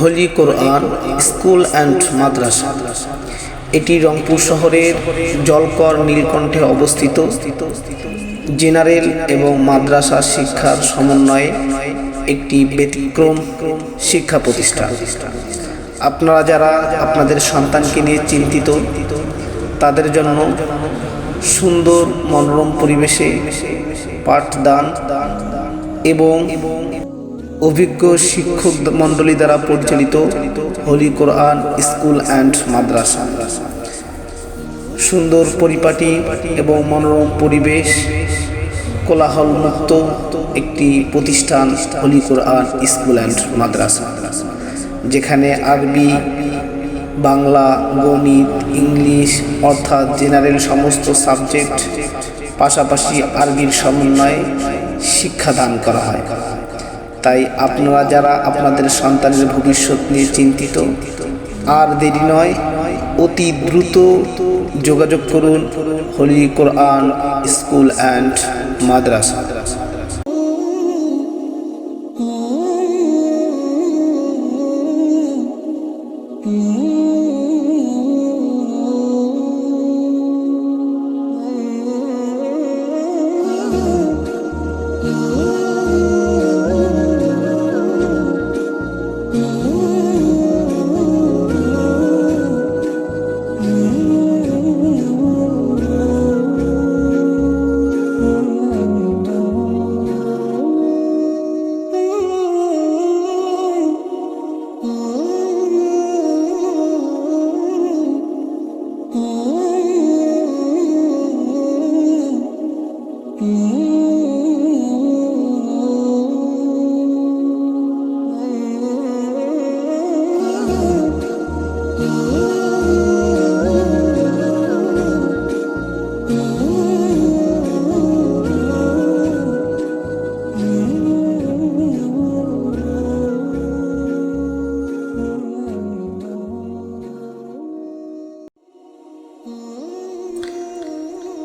Holy Quran, school and Madrasa. এটি রংপুর শহরের জলকর নীলকণ্ঠে অবস্থিত। জেনারেল এবং মাদ্রাসা শিক্ষার সমন্বয়ে একটি ব্যতিক্রম শিক্ষা প্রতিষ্ঠান। আপনারা যারা আপনাদের সন্তানকে নিয়ে চিন্তিত, তাদের জন্য সুন্দর মনোরম পরিবেশে পাঠদান এবং অভিজ্ঞ শিক্ষক মণ্ডলী দ্বারা পরিচালিত হলি কোরআন স্কুল অ্যান্ড মাদ্রাসা সুন্দর পরিপাটি এবং মনোরম পরিবেশ কোলাহল মুক্ত একটি প্রতিষ্ঠান হলি কোরআন স্কুল অ্যান্ড মাদ্রাসা যেখানে আরবি, বাংলা, গণিত, ইংলিশ অর্থাৎ জেনারেল সমস্ত সাবজেক্ট পাশাপাশি আরবির সমন্বয়ে শিক্ষাদান করা হয়। তাই আপনারা যারা আপনাদের সন্তানের ভবিষ্যৎ নিয়ে চিন্তিত, আর দেরি নয়, অতি দ্রুত যোগাযোগ করুন holy Quran school and Madrasa.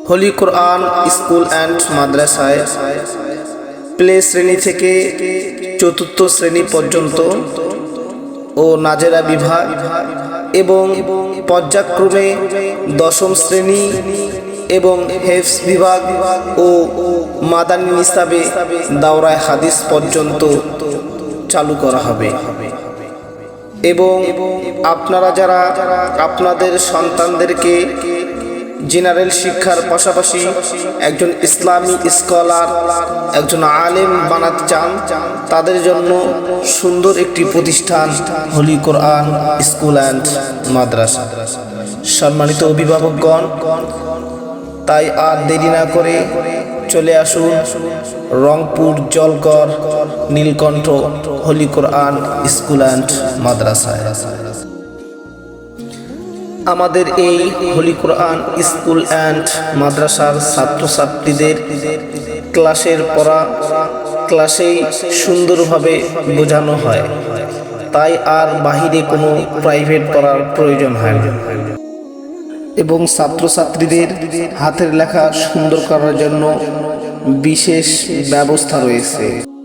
Holy Quran school and মাদ্রাসায় প্লে শ্রেণি থেকে চতুর্থ শ্রেণি পর্যন্ত ও নাজেরা বিভাগ এবং পর্যায়ক্রমে দশম শ্রেণি এবং হেফস বিভাগ ও মাদানী নিসাবে দাওরায় হাদিস পর্যন্ত চালু করা হবে। এবং আপনারা যারা আপনাদের সন্তানদেরকে জেনারেল শিক্ষার পাশাপাশি একজন ইসলামী স্কলার, একজন আলেম বানাতে চান, তাদের জন্য সুন্দর একটি প্রতিষ্ঠান, holy Quran school and Madrasa. সম্মানিত অভিভাবকগণ, তাই আর দেরি না করে চলে আসুন Rangpur Jalkar, Nilkantha holy Quran school and মাদ্রাসায়। আমাদের এই হোলি কোরআন স্কুল অ্যান্ড মাদ্রাসার ছাত্রছাত্রীদের ক্লাসের পড়া ক্লাসেই সুন্দরভাবে বোঝানো হয়। তাই আর বাহিরে কোনো প্রাইভেট পড়ার প্রয়োজন হয় না। এবং ছাত্রছাত্রীদের হাতের লেখা সুন্দর করার জন্য বিশেষ ব্যবস্থা রয়েছে।